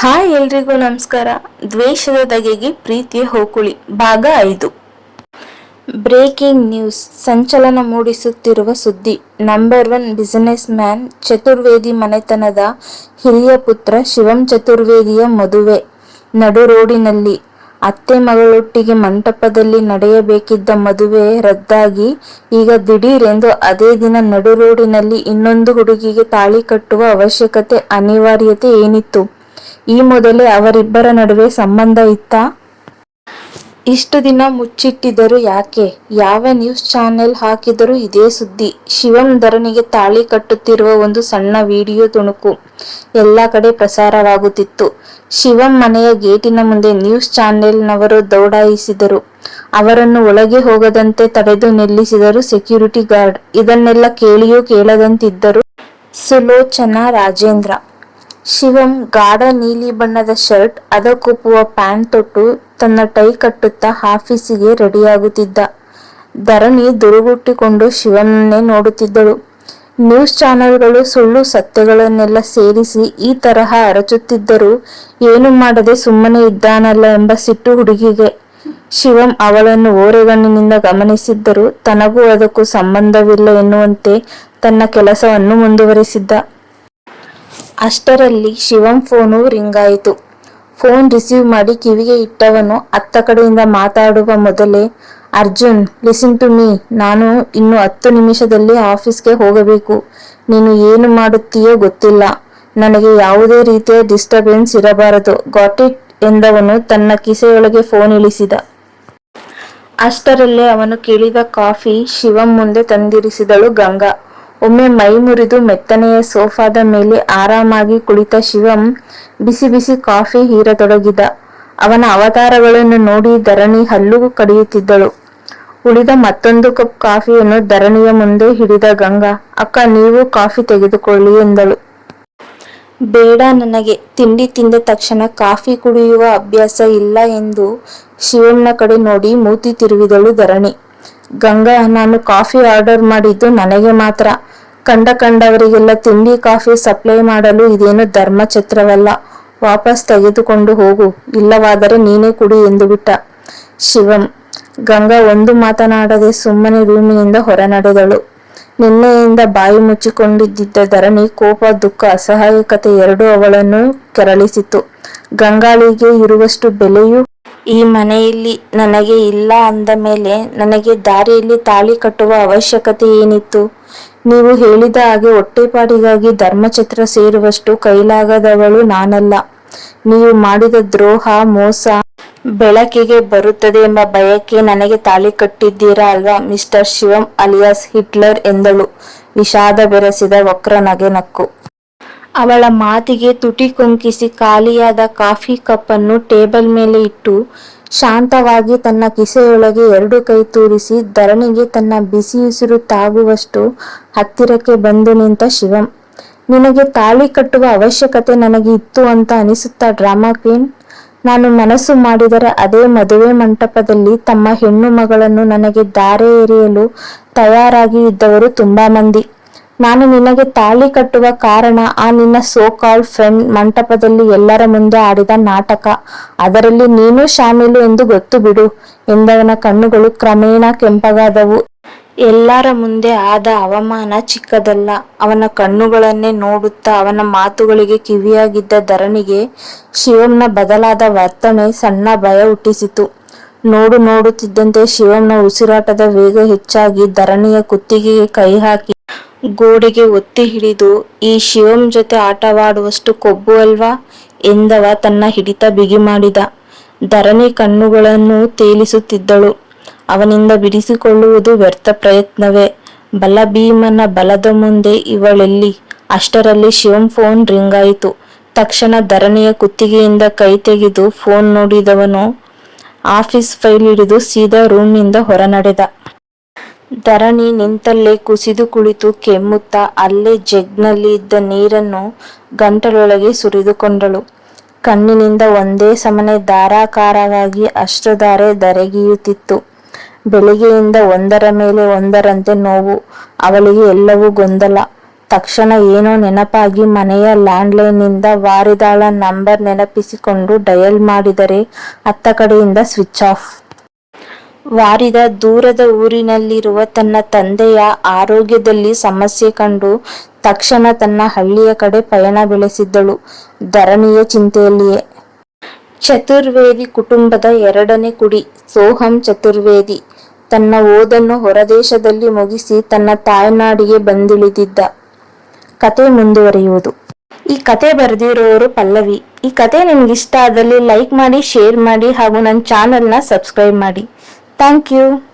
Hi ಎಲ್ರಿಗೂ ನಮಸ್ಕಾರ. ದ್ವೇಷದ ದಗೆಗೆ ಪ್ರೀತಿಯ ಹೋಕುಳಿ, ಭಾಗ ಐದು. Breaking news. ಸಂಚಲನ ಮೂಡಿಸುತ್ತಿರುವ ಸುದ್ದಿ. Number one businessman, Chaturvedi ಮನೆತನದ ಹಿರಿಯ ಪುತ್ರ ಶಿವಂ ಚತುರ್ವೇದಿಯ ಮದುವೆ. ನಡು ರೋಡಿನಲ್ಲಿ ಅತ್ತೆ ಮಗಳೊಟ್ಟಿಗೆ ಮಂಟಪದಲ್ಲಿ ನಡೆಯಬೇಕಿದ್ದ ಮದುವೆ ರದ್ದಾಗಿ, ಈಗ ದಿಢೀರೆಂದು ಅದೇ ದಿನ ನಡು ರೋಡಿನಲ್ಲಿ ಇನ್ನೊಂದು ಹುಡುಗಿಗೆ ತಾಳಿ ಕಟ್ಟುವ ಅವಶ್ಯಕತೆ, ಅನಿವಾರ್ಯತೆ ಏನಿತ್ತು? ಈ ಮೊದಲೇ ಅವರಿಬ್ಬರ ನಡುವೆ ಸಂಬಂಧ ಇತ್ತ? ಇಷ್ಟು ದಿನ ಮುಚ್ಚಿಟ್ಟಿದ್ದರು ಯಾಕೆ? ಯಾವ ನ್ಯೂಸ್ ಚಾನೆಲ್ ಹಾಕಿದರೂ ಇದೇ ಸುದ್ದಿ. ಶಿವಂ ಧರಣಿಗೆ ತಾಳಿ ಕಟ್ಟುತ್ತಿರುವ ಒಂದು ಸಣ್ಣ ವಿಡಿಯೋ ತುಣುಕು. ಎಲ್ಲ ಕಡೆ ಪ್ರಸಾರವಾಗುತ್ತಿತ್ತು. ಶಿವಂ ಮನೆಯ ಗೇಟಿನ ಮುಂದೆ ನ್ಯೂಸ್ ಚಾನೆಲ್ನವರು ದೌಡಾಯಿಸಿದರು. ಅವರನ್ನು ಒಳಗೆ ಹೋಗದಂತೆ ತಡೆದು ನಿಲ್ಲಿಸಿದರು ಸೆಕ್ಯೂರಿಟಿ ಗಾರ್ಡ್. ಇದನ್ನೆಲ್ಲ ಕೇಳಿಯೂ ಕೇಳದಂತಿದ್ದರು ಸುಲೋಚನಾ ರಾಜೇಂದ್ರ. ಶಿವಂ ಗಾಢ ನೀಲಿ ಬಣ್ಣದ ಶರ್ಟ್ ಅದಕ್ಕೊಪ್ಪುವ ಪ್ಯಾಂಟ್ ತೊಟ್ಟು ತನ್ನ ಟೈ ಕಟ್ಟುತ್ತಾ ಆಫೀಸಿಗೆ ರೆಡಿಯಾಗುತ್ತಿದ್ದ. ಧರಣಿ ದುರುಗುಟ್ಟಿಕೊಂಡು ಶಿವನನ್ನೇ ನೋಡುತ್ತಿದ್ದಳು. ನ್ಯೂಸ್ ಚಾನೆಲ್ಗಳು ಸುಳ್ಳು ಸತ್ಯಗಳನ್ನೆಲ್ಲ ಸೇರಿಸಿ ಈ ತರಹ ಅರಚುತ್ತಿದ್ದರೂ ಏನು ಮಾಡದೆ ಸುಮ್ಮನೆ ಇದ್ದಾನಲ್ಲ ಎಂಬ ಸಿಟ್ಟು ಹುಡುಗಿಗೆ. ಶಿವಂ ಅವಳನ್ನು ಓರೆಗಣ್ಣಿನಿಂದ ಗಮನಿಸಿದ್ದರೂ ತನಗೂ ಅದಕ್ಕೂ ಸಂಬಂಧವಿಲ್ಲ ಎನ್ನುವಂತೆ ತನ್ನ ಕೆಲಸವನ್ನು ಮುಂದುವರಿಸಿದ್ದ. ಅಷ್ಟರಲ್ಲಿ ಶಿವಂ ಫೋನು ರಿಂಗಾಯಿತು. ಫೋನ್ ರಿಸೀವ್ ಮಾಡಿ ಕಿವಿಗೆ ಇಟ್ಟವನು ಅತ್ತ ಕಡೆಯಿಂದ ಮಾತಾಡುವ ಮೊದಲೇ, ಅರ್ಜುನ್ ಲಿಸನ್ ಟು ಮೀ ನಾನು ಇನ್ನು ಹತ್ತು ನಿಮಿಷದಲ್ಲಿ ಆಫೀಸ್ಗೆ ಹೋಗಬೇಕು. ನೀನು ಏನು ಮಾಡುತ್ತೀಯೋ ಗೊತ್ತಿಲ್ಲ. ನನಗೆ ಯಾವುದೇ ರೀತಿಯ ಡಿಸ್ಟರ್ಬೆನ್ಸ್ ಇರಬಾರದು. ಗಾಟ್ ಇಟ್ ಎಂದವನು ತನ್ನ ಕಿಸೆಯೊಳಗೆ ಫೋನ್ ಇಳಿಸಿದ. ಅಷ್ಟರಲ್ಲೇ ಅವನು ಕೇಳಿದ ಕಾಫಿ ಶಿವಂ ಮುಂದೆ ತಂದಿರಿಸಿದಳು ಗಂಗಾ. ಒಮ್ಮೆ ಮೈ ಮುರಿದು ಮೆತ್ತನೆಯ ಸೋಫಾದ ಮೇಲೆ ಆರಾಮಾಗಿ ಕುಳಿತ ಶಿವಂ ಬಿಸಿ ಬಿಸಿ ಕಾಫಿ ಹೀರತೊಡಗಿದ. ಅವನ ಅವತಾರಗಳನ್ನು ನೋಡಿ ಧರಣಿ ಹಲ್ಲು ಕಡಿಯುತ್ತಿದ್ದಳು. ಉಳಿದ ಮತ್ತೊಂದು ಕಪ್ ಕಾಫಿಯನ್ನು ಧರಣಿಯ ಮುಂದೆ ಹಿಡಿದ ಗಂಗಾ, ಅಕ್ಕ, ನೀವು ಕಾಫಿ ತೆಗೆದುಕೊಳ್ಳಿ ಎಂದಳು. ಬೇಡ ನನಗೆ, ತಿಂಡಿ ತಿಂದ ತಕ್ಷಣ ಕಾಫಿ ಕುಡಿಯುವ ಅಭ್ಯಾಸ ಇಲ್ಲ ಎಂದು ಶಿವಣ್ಣ ಕಡೆ ನೋಡಿ ಮೂತಿ ತಿರುವಿದಳು ಧರಣಿ. ಗಂಗಾ ನಾನು ಕಾಫಿ ಆರ್ಡರ್ ಮಾಡಿದ್ದು ನನಗೆ ಮಾತ್ರ. ಕಂಡ ಕಂಡವರಿಗೆಲ್ಲ ತಿಂಡಿ, ಕಾಫಿ ಸಪ್ಲೈ ಮಾಡಲು ಇದೇನು ಧರ್ಮಛತ್ರವಲ್ಲ. ವಾಪಸ್ ತೆಗೆದುಕೊಂಡು ಹೋಗು. ಇಲ್ಲವಾದರೆ ನೀನೇ ಕುಡಿ ಎಂದು ಬಿಟ್ಟ. ಶಿವಂ, ಗಂಗಾ ಒಂದು ಮಾತನಾಡದೆ ಸುಮ್ಮನೆ ರೂಮಿನಿಂದ ಹೊರ ನಡೆದಳು ನಿನ್ನೆಯಿಂದ ಬಾಯಿ ಮುಚ್ಚಿಕೊಂಡಿದ್ದ ಧರಣಿ, ಕೋಪ, ದುಃಖ, ಅಸಹಾಯಕತೆ ಎರಡೂ ಅವಳನ್ನು ಕೆರಳಿಸಿತು ಗಂಗಾಳಿಗೆ ಇರುವಷ್ಟು ಬೆಲೆಯೂ ಈ ಮನೆಯಲ್ಲಿ ನನಗೆ ಇಲ್ಲ ಅಂದ ಮೇಲೆ ನನಗೆ ದಾರಿಯಲ್ಲಿ ತಾಳಿ ಕಟ್ಟುವ ಅವಶ್ಯಕತೆ ಏನಿತ್ತು? ನೀವು ಹೇಳಿದ ಹಾಗೆ ಹೊಟ್ಟೆಪಾಡಿಗಾಗಿ ಧರ್ಮಛತ್ರ ಸೇರುವಷ್ಟು ಕೈಲಾಗದವಳು ನಾನಲ್ಲ. ನೀವು ಮಾಡಿದ ದ್ರೋಹ, ಮೋಸ ಬೆಳಕಿಗೆ ಬರುತ್ತದೆ ಎಂಬ ಭಯಕ್ಕೆ ನನಗೆ ತಾಳಿ ಕಟ್ಟಿದ್ದೀರಾ ಅಲ್ವಾ, ಮಿಸ್ಟರ್ ಶಿವಂ ಅಲಿಯಾಸ್ ಹಿಟ್ಲರ್ ಎಂದಳು. ವಿಷಾದ ಬೆರೆಸಿದ ವಕ್ರ ನಗೆ ನಕ್ಕು. ಅವಳ ಮಾತಿಗೆ ತುಟಿ ಕೊಂಕಿಸಿ ಖಾಲಿಯಾದ ಕಾಫಿ ಕಪ್ಪನ್ನು ಟೇಬಲ್ ಮೇಲೆ ಇಟ್ಟು ಶಾಂತವಾಗಿ ತನ್ನ ಕಿಸೆಯೊಳಗೆ ಎರಡು ಕೈ ತೂರಿಸಿ ಧರಣಿಗೆ ತನ್ನ ಬಿಸಿ ಉಸಿರು ತಾಗುವಷ್ಟು ಹತ್ತಿರಕ್ಕೆ ಬಂದು ನಿಂತ ಶಿವಂ. ನಿನಗೆ ತಾಳಿ ಕಟ್ಟುವ ಅವಶ್ಯಕತೆ ನನಗೆ ಇತ್ತು ಅಂತ ಅನಿಸುತ್ತಾ ಡ್ರಾಮಾ ಕ್ವೀನ್? ನಾನು ಮನಸ್ಸು ಮಾಡಿದರೆ ಅದೇ ಮದುವೆ ಮಂಟಪದಲ್ಲಿ ತಮ್ಮ ಹೆಣ್ಣು ಮಗಳನ್ನು ನನಗೆ ದಾರೆ ಎರೆಯಲು ತಯಾರಾಗಿ ಇದ್ದವರು ತುಂಬಾ ಮಂದಿ. ನಾನು ನಿನಗೆ ತಾಳಿ ಕಟ್ಟುವ ಕಾರಣ ಆ ನಿನ್ನ ಸೋಕಾಲ್ ಫ್ರೆಂಡ್ ಮಂಟಪದಲ್ಲಿ ಎಲ್ಲರ ಮುಂದೆ ಆಡಿದ ನಾಟಕ. ಅದರಲ್ಲಿ ನೀನು ಶಾಮೀಲು ಎಂದು ಗೊತ್ತು ಬಿಡು, ಎಂದವನ ಕಣ್ಣುಗಳು ಕ್ರಮೇಣ ಕೆಂಪಗಾದವು. ಎಲ್ಲರ ಮುಂದೆ ಆದ ಅವಮಾನ ಚಿಕ್ಕದಲ್ಲ. ಅವನ ಕಣ್ಣುಗಳನ್ನೇ ನೋಡುತ್ತಾ ಅವನ ಮಾತುಗಳಿಗೆ ಕಿವಿಯಾಗಿದ್ದ ಧರಣಿಗೆ ಶಿವಂನ ಬದಲಾದ ವರ್ತನೆ ಸಣ್ಣ ಭಯ ಹುಟ್ಟಿಸಿತು. ನೋಡು ನೋಡುತ್ತಿದ್ದಂತೆ ಶಿವಂನ ಉಸಿರಾಟದ ವೇಗ ಹೆಚ್ಚಾಗಿ ಧರಣಿಯ ಕುತ್ತಿಗೆಗೆ ಕೈ ಹಾಕಿ ಗೋಡೆಗೆ ಒತ್ತಿ ಹಿಡಿದು, ಈ ಶಿವಂ ಜೊತೆ ಆಟವಾಡುವಷ್ಟು ಕೊಬ್ಬು ಅಲ್ವಾ? ಎಂದವ ತನ್ನ ಹಿಡಿತ ಬಿಗಿ ಮಾಡಿದ. ಧರಣಿ ಕಣ್ಣುಗಳನ್ನು ತೇಲಿಸುತ್ತಿದ್ದಳು. ಅವನಿಂದ ಬಿಡಿಸಿಕೊಳ್ಳುವುದು ವ್ಯರ್ಥ ಪ್ರಯತ್ನವೇ. ಬಲ ಭೀಮನ ಬಲದ ಮುಂದೆ ಇವಳೆಲ್ಲಿ? ಅಷ್ಟರಲ್ಲಿ ಶಿವಂ ಫೋನ್ ರಿಂಗ್ ಆಯಿತು. ತಕ್ಷಣ ಧರಣಿಯ ಕುತ್ತಿಗೆಯಿಂದ ಕೈ ತೆಗೆದು ಫೋನ್ ನೋಡಿದವನು, ಆಫೀಸ್ ಫೈಲ್ ಹಿಡಿದು ಸೀದಾ ರೂಮ್ನಿಂದ ಹೊರ ನಡೆದ ಧರಣಿ ನಿಂತಲ್ಲೇ ಕುಸಿದು ಕುಳಿತು ಕೆಮ್ಮುತ್ತಾ ಅಲ್ಲೇ ಜಗ್ನಲ್ಲಿ ಇದ್ದ ನೀರನ್ನು ಗಂಟಲೊಳಗೆ ಸುರಿದುಕೊಂಡಳು. ಕಣ್ಣಿನಿಂದ ಒಂದೇ ಸಮನೆ ಧಾರಾಕಾರವಾಗಿ ಅಷ್ಟಧಾರೆ ದರಗಿಯುತ್ತಿತ್ತು. ಬೆಳಿಗ್ಗೆಯಿಂದ ಒಂದರ ಮೇಲೆ ಒಂದರಂತೆ ನೋವು, ಅವಳಿಗೆ ಎಲ್ಲವೂ ಗೊಂದಲ. ತಕ್ಷಣ ಏನೋ ನೆನಪಾಗಿ ಮನೆಯ ಲ್ಯಾಂಡ್ಲೈನ್ನಿಂದ ವಾರಿದಾಳ ನಂಬರ್ ನೆನಪಿಸಿಕೊಂಡು ಡಯಲ್ ಮಾಡಿದರೆ ಅತ್ತ ಕಡೆಯಿಂದ ಸ್ವಿಚ್ ಆಫ್. ವಾರಿದ ದೂರದ ಊರಿನಲ್ಲಿರುವ ತನ್ನ ತಂದೆಯ ಆರೋಗ್ಯದಲ್ಲಿ ಸಮಸ್ಯೆ ಕಂಡು ತಕ್ಷಣ ತನ್ನ ಹಳ್ಳಿಯ ಕಡೆ ಪಯಣ ಬೆಳೆಸಿದ್ದಳು. ಧರಣಿಯ ಚಿಂತೆಯಲ್ಲಿಯೇ. ಚತುರ್ವೇದಿ ಕುಟುಂಬದ ಎರಡನೇ ಕುಡಿ, ಸೋಹಂ ಚತುರ್ವೇದಿ. ತನ್ನ ಓದನ್ನು ಹೊರದೇಶದಲ್ಲಿ ಮುಗಿಸಿ ತನ್ನ ತಾಯ್ನಾಡಿಗೆ ಬಂದಿಳಿದಿದ್ದ. ಕತೆ ಮುಂದುವರಿಯುವುದು. ಈ ಕತೆ ಬರೆದಿರೋರು ಪಲ್ಲವಿ. ಈ ಕತೆ ನಿಮ್ಗೆ ಇಷ್ಟ ಆದಲ್ಲಿ ಲೈಕ್ ಮಾಡಿ, ಶೇರ್ ಮಾಡಿ ಹಾಗೂ ನನ್ನ ಚಾನಲ್ನ ಸಬ್ಸ್ಕ್ರೈಬ್ ಮಾಡಿ. Thank you.